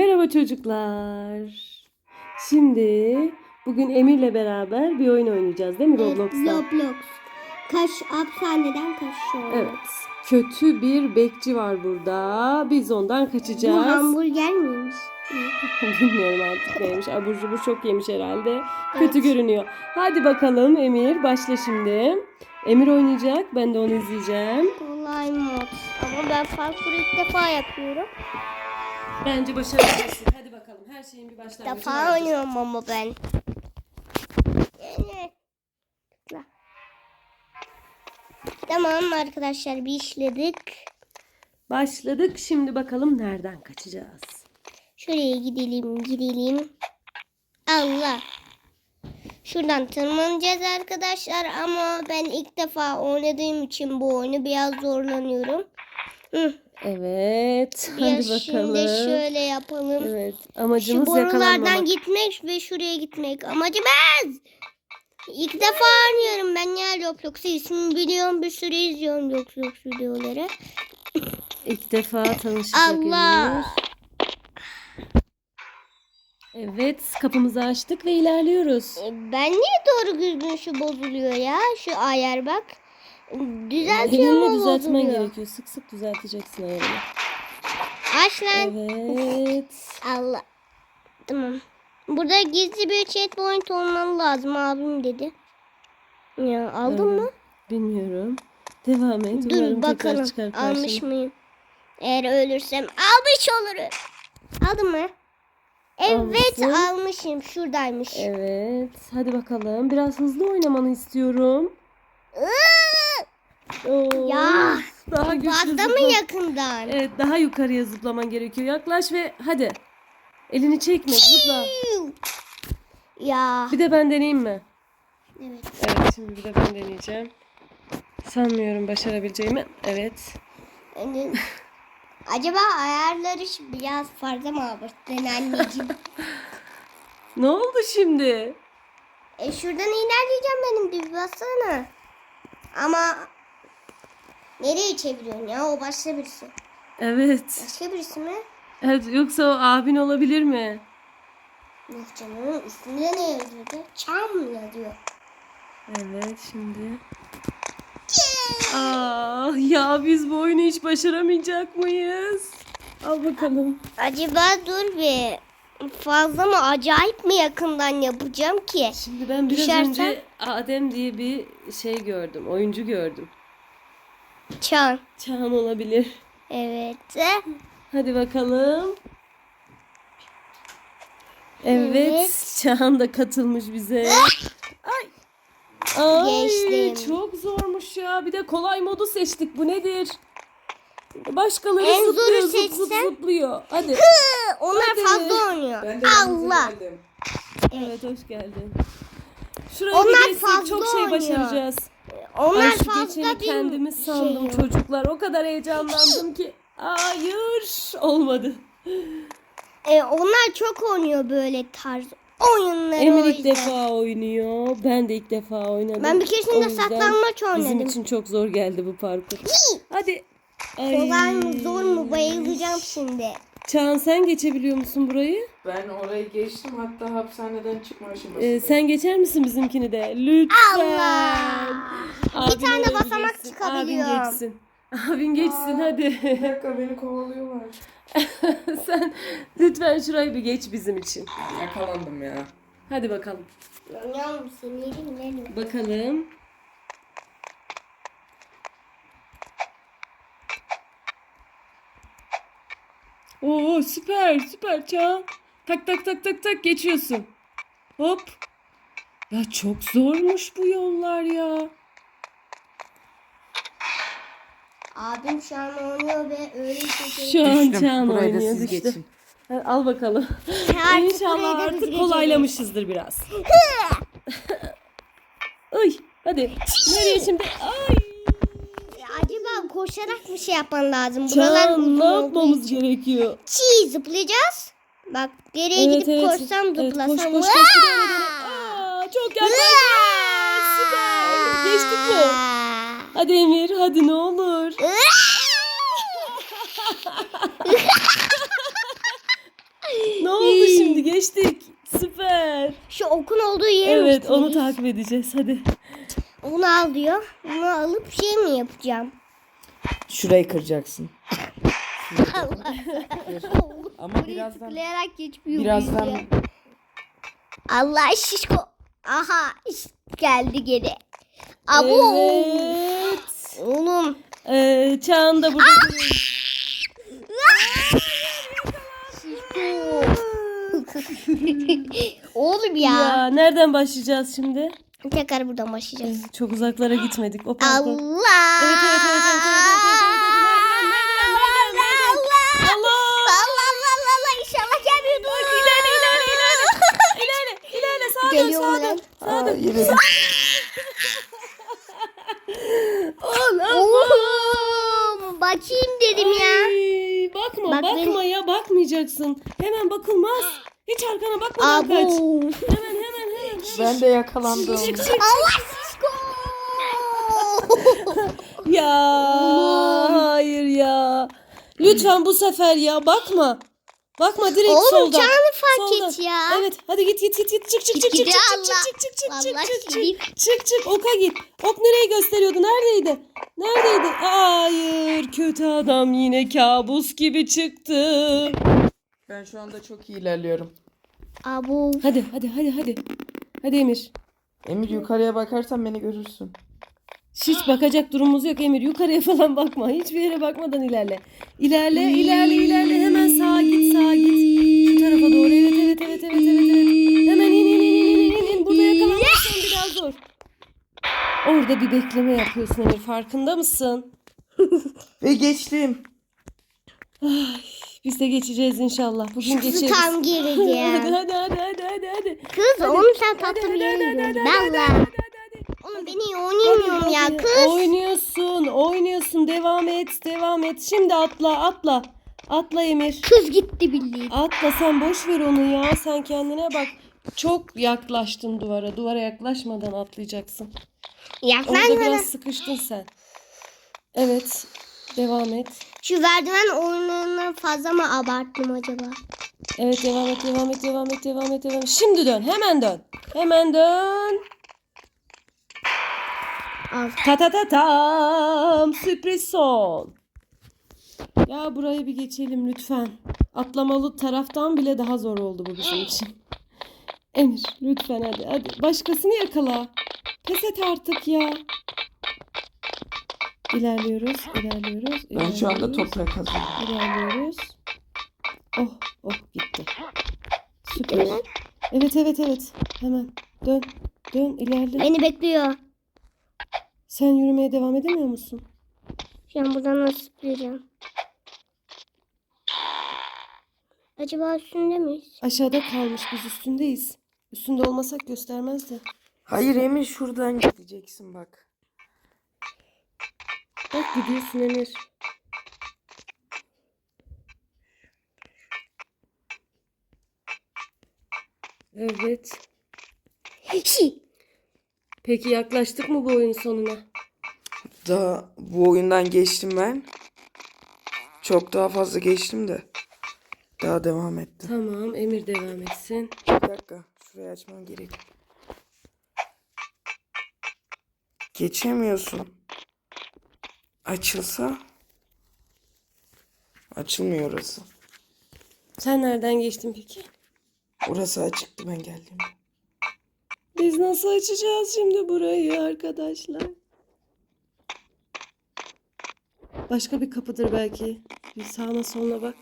Merhaba çocuklar. Şimdi bugün Emir'le beraber bir oyun oynayacağız değil mi Roblox'ta? Roblox. Kaç hapishaneden kaçıyor. Evet. Kötü bir bekçi var burada. Biz ondan Bu kaçacağız. hamburger miymiş? Bilmiyorum artık neymiş. Abur cubur çok yemiş herhalde. Kötü Evet. görünüyor. Hadi bakalım Emir başla şimdi. Emir oynayacak. Ben de onu izleyeceğim. Kolay mod. Ama ben parkur ilk defa yapıyorum. Bence başarabilirsin. Hadi bakalım. Her şeyin bir başlangıcı defa vardır. oynuyorum ama ben. Tamam arkadaşlar bir işledik. Başladık. Şimdi bakalım nereden kaçacağız. Şuraya gidelim gidelim. Allah. Şuradan tırmanacağız arkadaşlar ama ben ilk defa oynadığım için bu oyunu biraz zorlanıyorum. Hı, Evet. Hadi biraz bakalım. şimdi şöyle yapalım. Evet. Şu Amacımız borulardan yakalanmamak. gitmek ve şuraya gitmek. Amacımız. İlk defa oynuyorum ben ya Roblox'u ismini biliyorum bir sürü izliyorum Roblox videoları. İlk defa tanışacak Allah. Emir. Evet. Kapımızı açtık ve ilerliyoruz. E, Ben niye doğru düzgün şu bozuluyor ya? Şu ayar bak. Düzeltiyor Elinle düzeltmen gerekiyor. Sık sık düzelteceksin ayarını. Aç lan. Evet. Allah. Tamam. Burada gizli bir checkpoint olmalı lazım abim dedi. Ya aldın Evet. mı? Bilmiyorum. Devam et. Dur Umarım bakalım çıkar almış mıyım? Eğer ölürsem almış olurum. Aldın mı? Evet Almışsın. almışım. Şuradaymış. Evet. Hadi bakalım. Biraz hızlı oynamanı istiyorum. Oo, Ya, Daha güçlü Fazla mı zıpla- yakından? Evet daha yukarıya zıplaman gerekiyor. Yaklaş ve hadi. Elini çekme zıpla. Ya. Bir de ben deneyeyim mi? Evet. Evet şimdi bir de ben deneyeceğim. Sanmıyorum başarabileceğimi. Evet. Yani, acaba ayarları şu biraz fazla mı abarttın anneciğim? Ne oldu şimdi? e şuradan ilerleyeceğim benim bir bassana. Ama nereye çeviriyorsun ya? O başka birisi. Evet. Başka birisi mi? evet. Yoksa o abin olabilir mi? Yok canım. Üstünde ne yazıyordu? Çam mı yazıyor? Evet şimdi. Ah ya biz bu oyunu hiç başaramayacak mıyız? Al bakalım. Acaba dur bir. Fazla mı acayip mi yakından yapacağım ki? Şimdi ben biraz Düşersen? önce Adem diye bir şey gördüm. Oyuncu gördüm. Çan. Çağan olabilir. Evet. Hadi bakalım. Evet, Evet. Çağan da katılmış bize. Ay. Ay, Geçtim. çok zormuş ya. Bir de kolay modu seçtik. Bu nedir? Başkaları En zoru zıplıyor, zıp zıp seçsen? zıplıyor. Hadi. Onlar Hadi. fazla oynuyor. Ben de Allah. geldim. Evet, hoş geldin. Şuraya Onlar bir geçsek fazla çok şey oynuyor. başaracağız. Onlar Ay şu geçeni kendimi sandım şey. çocuklar. O kadar heyecanlandım ki. Hayır. Olmadı. E, onlar çok oynuyor böyle tarz oyunları. Emir ilk defa oynuyor. Ben de ilk defa oynadım. Ben bir keresinde saklanmaç oynadım. Bizim için çok zor geldi bu parkur. Hadi. Ay. Kolay mı zor mu bayılacağım şimdi. Çağan sen geçebiliyor musun burayı? Ben orayı geçtim hatta hapishaneden çıkma aşamasında. Ee, sen geçer misin bizimkini de? Lütfen. Allah. Abin Bir tane orayı basamak geçsin. çıkabiliyor. Abin geçsin. Abin geçsin hadi. Bir dakika beni kovalıyorlar. sen lütfen şurayı bir geç bizim için. Yakalandım ya. Hadi bakalım. Yavrum seni yerim yerim. Bakalım. Oo süper süper Çağan. Tak tak tak tak tak geçiyorsun. Hop. Ya çok zormuş bu yollar ya. Abim şu an oynuyor ve öyle şey. Şu an Düştüm. Çağan Burayı da oynuyor siz düştü. geçin. Ha, Al bakalım. Artık İnşallah burayı da biz artık geçelim. kolaylamışızdır biraz. Ay hadi. Nereye şimdi? Ay. Koşarak bir şey yapman lazım. Buralar uzun ne olduğu yapmamız için. gerekiyor? Çiğ zıplayacağız. Bak geriye Evet, gidip evet. koşsam Evet, zıplasam. koş, koş, koş, Vaa! Aa, çok yaklaştık. Süper. Geçtik mi? Hadi Emir hadi ne olur. geçtik. Süper. Şu okun olduğu yere mi Evet onu gitmeliyiz? takip edeceğiz. Hadi. Onu al diyor. Bunu alıp şey mi yapacağım? Şurayı kıracaksın. Allah. Ama Buraya birazdan tıklayarak geçmiyor birazdan? Allah şişko. Aha işte geldi geri. Abo. Evet. Oğlum. Ee, Çağan da burada. duruyor. Oğlum ya. ya nereden başlayacağız şimdi? Tekrar buradan başlayacağız. Çok uzaklara gitmedik. O. Allah. Evet, evet, evet, evet, evet, evet, evet, ilerle sağa dön. Oğlum bakayım dedim ya. Ay, bakma Bak bakma ya bakmayacaksın. Hemen bakılmaz. Hiç arkana bakmadan kaç. Abo. Hemen. Ben de yakalandım. Çık çık. Allah şişko. Ya hayır ya. Lütfen bu sefer ya bakma. Bakma direkt Oğlum soldan. canını fark Soldan. et ya. Evet hadi git git git git çık çık çık çık çık çık çık çık çık çık çık seni. çık çık çık oka git. Ok nereye gösteriyordu? Neredeydi? Neredeydi? Hayır kötü adam yine kabus gibi çıktı. Ben şu anda çok iyi ilerliyorum. Abo. Hadi hadi hadi hadi. Hadi Emir. Emir yukarıya bakarsan beni görürsün. Hiç bakacak durumumuz yok Emir. Yukarıya falan bakma. Hiçbir yere bakmadan ilerle. İlerle, ilerle, ilerle. Hemen sağa git, sağa git. Şu tarafa doğru. Evet, evet, evet, evet, evet, evet. Hemen in, in, in, in, in, in. Burada yakalanmazsan biraz zor. Orada bir bekleme yapıyorsun Emir. Farkında mısın? Ve geçtim. Biz de geçeceğiz inşallah. Bugün Kızı geçeriz. tam Hadi, gireceğim. hadi, hadi, hadi, hadi, hadi. Kız oğlum sen tatlı bir yere gidiyorsun. Valla. Oğlum ben iyi oynayamıyorum ya Hadi. kız. Oynuyorsun, oynuyorsun. Devam et, devam et. Şimdi atla, atla. Atla Emir. Kız gitti bildiğin. Atla sen boş ver onu ya. Sen kendine bak. Çok yaklaştın duvara. Duvara yaklaşmadan atlayacaksın. Ya Orada biraz sıkıştın sen. Evet. Devam et. şu merdiven oyununu fazla mı abarttım acaba? Evet devam et, devam et, devam et, devam et, devam et. Şimdi dön. Hemen dön. Hemen dön. Al. Ta ta ta tam. Sürpriz son. Ya burayı bir geçelim lütfen. Atlamalı taraftan bile daha zor oldu bu bizim için. Emir lütfen hadi hadi. Başkasını yakala. Pes et artık ya. İlerliyoruz, ilerliyoruz. Ben şu anda ilerliyoruz, toprak kazıyorum. İlerliyoruz. Oh, oh gitti. Süper. Evet, evet, evet. Hemen dön, dön, ilerle. Beni bekliyor. Sen yürümeye devam edemiyor musun? Şu an buradan nasıl zıplayacağım? Acaba üstünde miyiz? Aşağıda kalmış, biz üstündeyiz. Üstünde olmasak göstermezdi. Hayır Emir şuradan gideceksin bak. Bak gidiyorsun Emir. Evet. Hi. Peki yaklaştık mı bu oyun sonuna? Daha bu oyundan geçtim ben. Çok daha fazla geçtim de. Daha devam ettim. Tamam, Emir devam etsin. Bir dakika. Şurayı açmam gerek. Geçemiyorsun. Açılsa. Açılmıyor orası. Sen nereden geçtin peki? Orası açıktı ben geldiğimde. Biz nasıl açacağız şimdi burayı arkadaşlar? Başka bir kapıdır belki. Bir sağına soluna bak.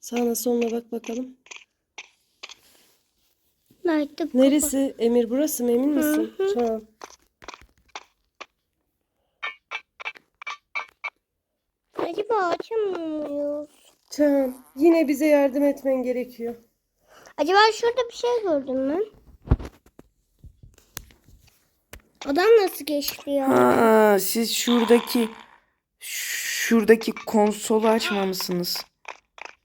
Sağına soluna bak bakalım. Nerede bu Neresi? Emir burası mı emin misin? Tamam. Acaba açamıyor muyuz? Tamam. Yine bize yardım etmen gerekiyor. Acaba şurada bir şey gördüm ben. Adam nasıl geçti ya? Ha, siz şuradaki şuradaki konsolu açmamışsınız.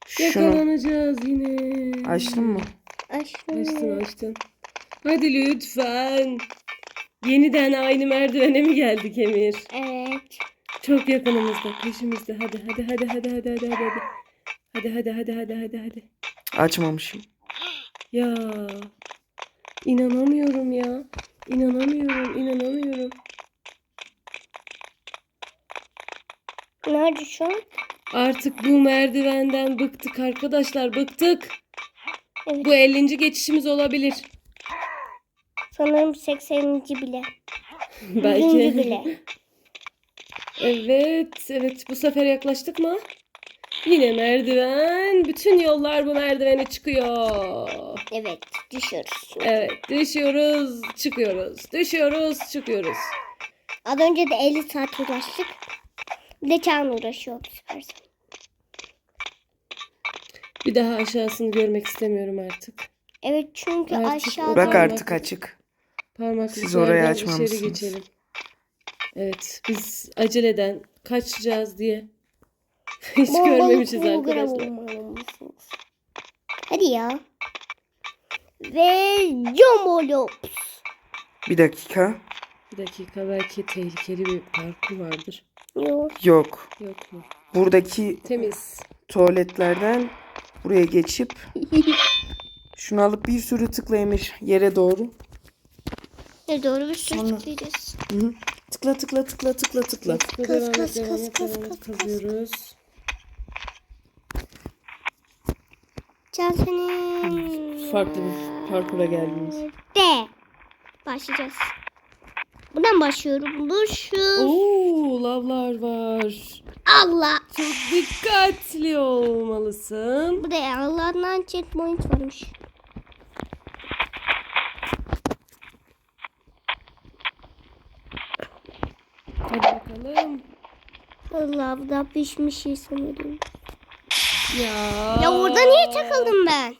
Şunu Yakalanacağız yine. açtın mı? Açtım. Açtın açtın. Hadi lütfen. Yeniden aynı merdivene mi geldik Emir? Evet. Çok yakınımızda, peşimizde. Hadi hadi hadi hadi hadi hadi hadi hadi. Hadi hadi hadi hadi hadi hadi. Açmamışım. Ya. İnanamıyorum ya. İnanamıyorum, inanamıyorum. Nerede şu an? Artık bu merdivenden bıktık arkadaşlar, bıktık. Evet. Bu 50. geçişimiz olabilir. Sanırım 80. bile. Belki. 100. bile. Evet, evet. Bu sefer yaklaştık mı? Yine merdiven. Bütün yollar bu merdivene çıkıyor. Evet düşüyoruz. Evet, düşüyoruz, çıkıyoruz. Düşüyoruz, çıkıyoruz. Az önce de 50 saat uğraştık. Bir de Çağan uğraşıyor bu sefer. Bir daha aşağısını görmek istemiyorum artık. Evet çünkü Artık aşağıda Bak Parmak- artık açık. Parmaklıklardan Siz orayı içeri açmamışsınız. geçelim. Evet, biz aceleden kaçacağız diye. Hiç bombalı görmemişiz arkadaşlar. Hadi ya. Ve Jomolop. Bir dakika. Bir dakika, belki tehlikeli bir parkur vardır. Yok. Yok. Yok mu? Buradaki Temiz. tuvaletlerden buraya geçip şunu alıp bir sürü tıklaymış yere doğru. Ne doğru bir sürü Sonra- tıklayacağız. Hı -hı. Tıkla tıkla tıkla tıkla tıkla. Kaz, devam et. kaz, kaz. Kazıyoruz. Can senin. Farklı bir parkura geldiniz. De. Başlayacağız. Buradan başlıyorum. Bu şu. Oo, lavlar var. Allah. Çok dikkatli olmalısın. Bu da Allah'tan checkpoint varmış. Hadi bakalım. Allah bu da pişmiş şey sanırım. Ya. Ya orada niye takıldım ben?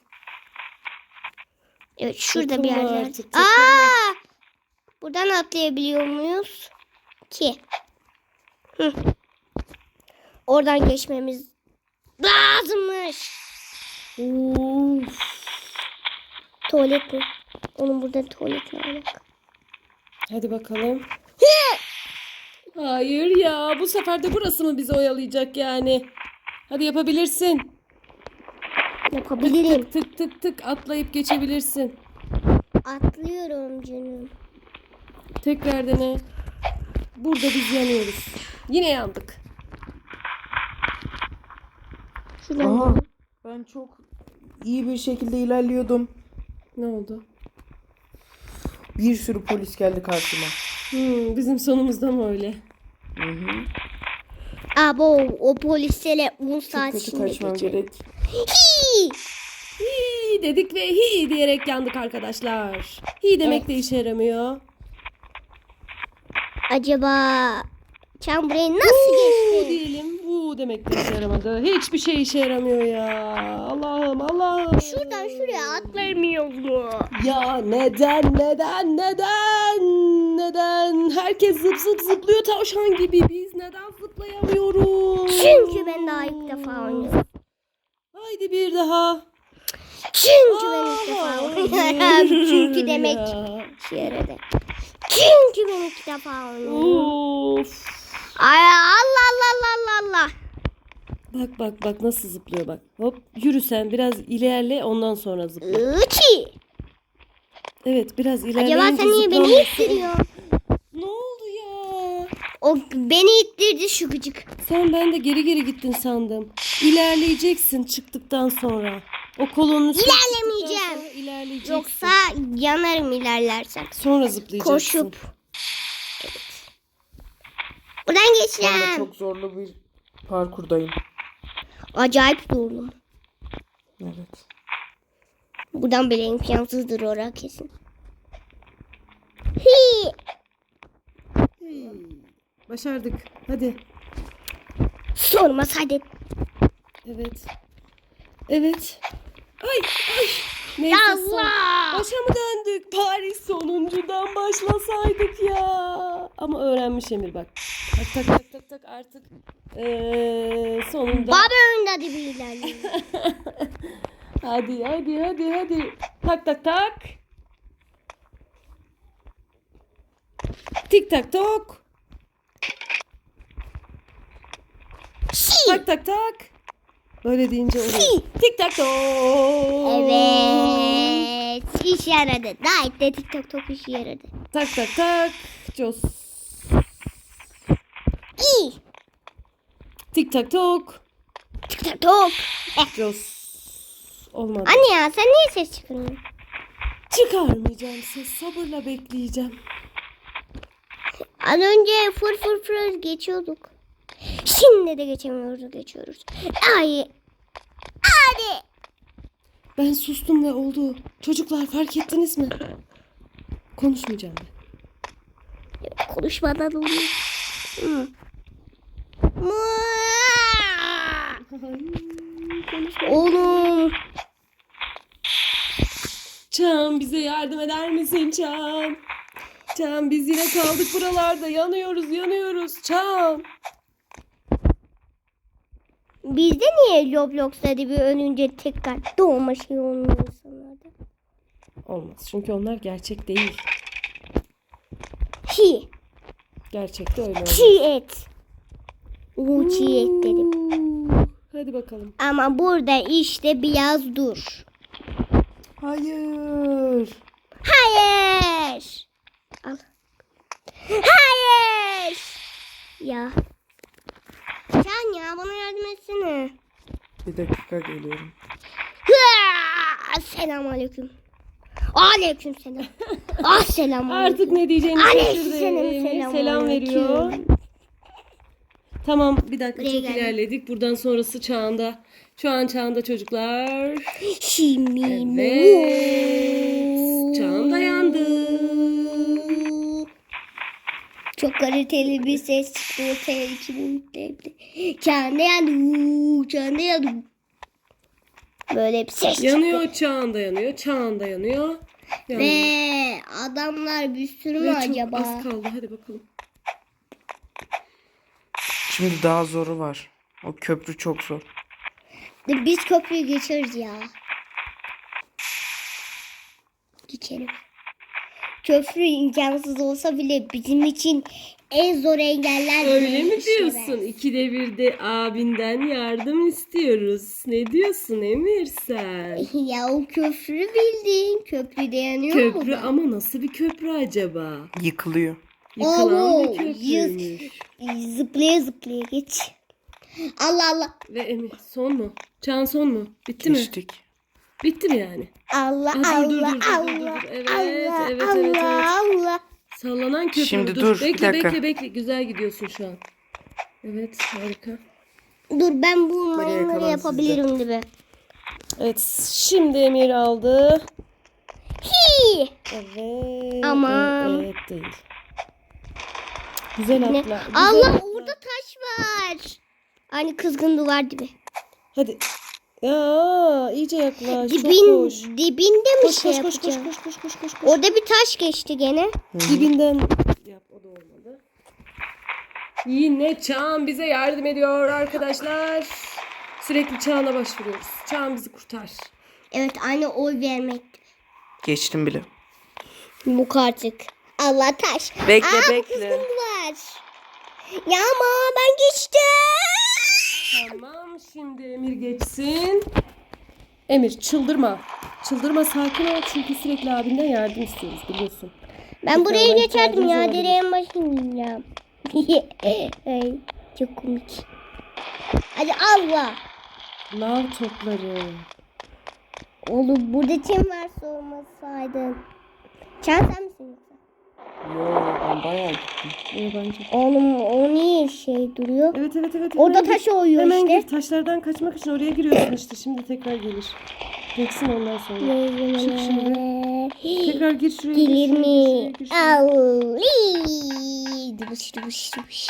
Evet şurada bir yerler. artık, takılma. Aa! Buradan atlayabiliyor muyuz? Ki. Hı. Oradan geçmemiz lazımmış. Of. Tuvalet mi? Onun burada tuvalet ne alaka? Hadi bakalım. Hayır ya. Bu sefer de burası mı bizi oyalayacak yani? Hadi yapabilirsin. Yapabilirim. Tık tık tık atlayıp geçebilirsin. Atlıyorum canım. Tekrar dene. Burada biz yanıyoruz. Yine yandık. Şuradan. Aha. Ben çok iyi bir şekilde ilerliyordum. Ne oldu? Bir sürü polis geldi karşıma. Hmm, bizim sonumuzda mı öyle? Hı hı. Abo o polislerle 10 Çok saat kötü içinde kaçmam geçelim. gerek. Hii! Hi dedik ve hi diyerek yandık arkadaşlar. Hi demek de işe yaramıyor. Acaba Çan burayı nasıl Uuu geçti? diyelim. Uuu demek de işe yaramadı. Hiçbir şey işe yaramıyor ya. Allah'ım Allah'ım. Şuradan şuraya atlayamıyoruz mu? Ya neden neden neden neden herkes zıp zıp zıplıyor tavşan gibi biz neden zıplayamıyoruz? Çünkü ben daha ilk defa oynuyorum. Haydi bir daha. Çünkü ben ilk defa oynuyorum. Çünkü demek işe yaradı. Çünkü ben ilk defa oynuyorum. Of. Ay Allah Allah Allah Allah Allah. Bak bak bak nasıl zıplıyor bak. Hop yürü sen biraz ilerle ondan sonra zıpla. Uçi. Evet biraz ilerleyince Acaba sen niye beni ittiriyorsun? Ne oldu ya? O beni ittirdi şu gıcık. Sen ben de geri geri gittin sandım. İlerleyeceksin çıktıktan sonra. O kolonun üstüne İlerlemeyeceğim. sonra ilerleyeceksin. Yoksa yanarım ilerlersem. Sonra zıplayacaksın. Koşup. Buradan Ben de geçeceğim. çok zorlu bir parkurdayım. Acayip zorlu. Evet. Buradan bile imkansızdır orası kesin. Hi. Başardık. Hadi. Sormaz hadi. Evet. Evet. Ay ay. Neyse Allah. Başa mı döndük? Paris sonuncudan başlasaydık ya. Ama öğrenmiş Emir bak. Tak tak tak tak tak artık. Ee, sonunda. Baba önde bir ilerleyelim. Hadi hadi hadi hadi. Tak tak tak. Tik tak tok. Hi. Tak tak tak. Böyle deyince oluyor. Tik tak tok. Evet. İş yaradı. Gayet de TikTok çok işe yaradı. Tak tak tak. Jos. İyi. Tik tak tok. TikTok top. Jos. Olmadı. Anne ya sen niye ses çıkarıyorsun? Çıkarmayacağım ses. Sabırla bekleyeceğim. Az önce fır fır fır geçiyorduk. Şimdi de geçemiyoruz geçiyoruz. Ay. Hadi. Ben sustum ve oldu. Çocuklar fark ettiniz mi? Konuşmayacağım ben. Konuşmadan oluyor. Hı. Oğlum. Çağan bize yardım eder misin Çağan? Çağan biz yine kaldık buralarda. Yanıyoruz yanıyoruz. Çağan. Bizde niye Roblox'ta bir önünce tekrar doğma şey olmuyor insanlarda? Olmaz çünkü onlar gerçek değil. Çiğ. Gerçekte öyle olmaz. Çiğ et. Çiğ et dedim. Hadi bakalım. Ama burada işte biraz dur. Hayır. Hayır. Al. Hayır. Ya. Sen ya bana yardım etsene. Bir dakika geliyorum. Selamun aleyküm. Selam. ah selam Artık ne diyeceğini Aleyküm şaşırdı. selam, selam selam veriyor. Tamam bir dakika Buraya çok geldim. ilerledik. Buradan sonrası Çağan'da. Şu an Çağan'da çocuklar. Şimdi Evet. Çağan dayandı. Çok kaliteli bir ses çıktı ortaya içimin Çağında yandı. uuu, Çağında yandı. Böyle bir ses çıktı. Yanıyor Çağan dayanıyor. Çağan dayanıyor. Yandı. Ve adamlar bir sürü mü Ve çok acaba? az kaldı. Hadi bakalım. Şimdi daha zoru var. O köprü çok zor. Biz köprüyü geçeriz ya. Geçelim. Köprü imkansız olsa bile bizim için en zor engeller. Öyle mi diyorsun? İkide bir de abinden yardım istiyoruz. Ne diyorsun Emir sen? Ya o köprü bildiğin köprüde yanıyor mu? Köprü da? ama nasıl bir köprü acaba? Yıkılıyor. Yıkılan Oo, bir köprüymüş. Zıplaya zıplaya geç. Allah Allah. Ve Emir son mu? Çağan son mu? Bitti mi? Geçtik. Bitti mi yani? Allah Aa, dur, dur, Allah dur, dur, dur, Allah. dur. Evet, Allah evet, Allah evet, evet. Allah. Sallanan köprü. Şimdi dur, bir Bekle dakika. bekle bekle. Güzel gidiyorsun şu an. Evet harika. Dur ben bu Maria mayınları kalan yapabilirim gibi. Evet şimdi Emir aldı. Hi. Evet. Aman. Evet değil. Güzel Ne? atla. güzel Allah atla. orada taş var. Aynı kızgın duvar gibi. Hadi. Ya iyice yaklaş. Çok Dibin, hoş. dibinde mi Koş şey koş koş koş yapacağım? koş koş koş koş. koş. Orada bir taş geçti gene. Dibinden yap o da olmadı. Yine Çağan bize yardım ediyor arkadaşlar. Sürekli Çağan'a başvuruyoruz. Çağan bizi kurtar. Evet aynı oy vermek. Geçtim bile. Bu artık. Allah taş. Bekle, Aa, bu bekle. Duvar. Ya ama ben geçtim. Tamam şimdi Emir geçsin. Emir çıldırma. Çıldırma sakin ol çünkü sürekli abinden yardım istiyoruz biliyorsun. Ben Tekrardan geçerdim ya. ihtiyacımız Direğin başındayım. Ay, çok komik. Hadi Allah. Lav topları. Oğlum burada kim varsa olmasaydın. Misin yoksa? Yo ben bayağı gittim. Yabancı. Oğlum o niye şey duruyor? Evet evet evet. Orada hemen gir. taş oyuyor Hemen işte. gir. Taşlardan kaçmak için oraya giriyorsun işte. Şimdi tekrar gelir. Geçsin ondan sonra. Çık şimdi. Tekrar gir şuraya. gir Gelir şuraya, mi? gir şuraya, gir şuraya. Iiii. Dıbış dıbış dıbış.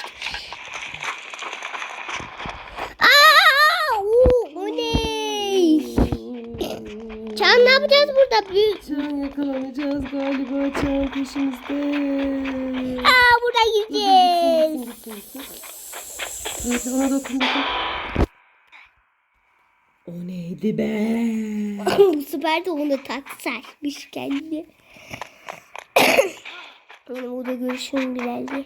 Aa, o ne? Çağan ne yapacağız burada? Büyük. Çağan yakalanacağız galiba. Peşimizde. Aa dur, gideceğiz. Neyse ona dokun dokun. O neydi be? Sefer de onu taksaymış kendine. Benim orada görüşüm güzeldi.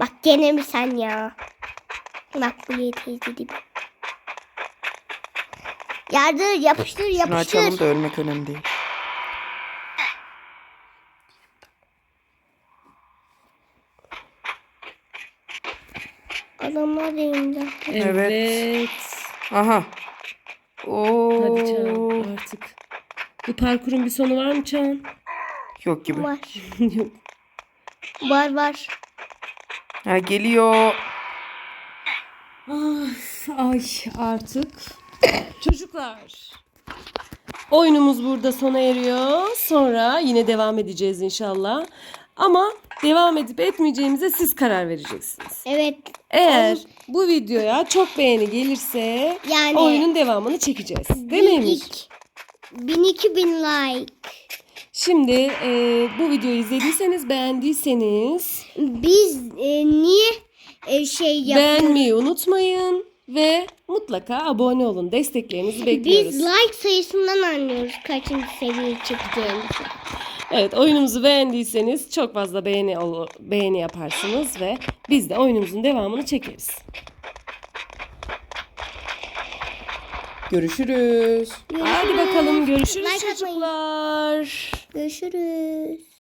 Bak gene mi sen ya? Bak bu teyze gibi. Yardır yapıştır Şunu yapıştır. açalım da ölmek önemli değil. Adamlar elinde. Evet. Evet. Aha. Oo. Hadi Çağan artık. Bu parkurun bir sonu var mı Çağan? Yok gibi. Var. Yok. Var var. Ha geliyor. Of, ay artık. Çocuklar. Oyunumuz burada sona eriyor. Sonra yine devam edeceğiz inşallah. Ama devam edip etmeyeceğimize siz karar vereceksiniz. Evet. Eğer bu videoya çok beğeni gelirse Yani- oyunun devamını çekeceğiz. Değil mi Emir? İlk 1000 bin like. Şimdi e, bu videoyu izlediyseniz beğendiyseniz Biz e, niye e, şey yapıyoruz? beğenmeyi unutmayın ve mutlaka abone olun. Desteklerinizi bekliyoruz. Biz like sayısından anlıyoruz kaçıncı seviyeye çıkacağımızı. Evet oyunumuzu beğendiyseniz çok fazla beğeni beğeni yaparsınız ve biz de oyunumuzun devamını çekeriz. Görüşürüz. Hadi bakalım görüşürüz Like atmayın. çocuklar. Görüşürüz.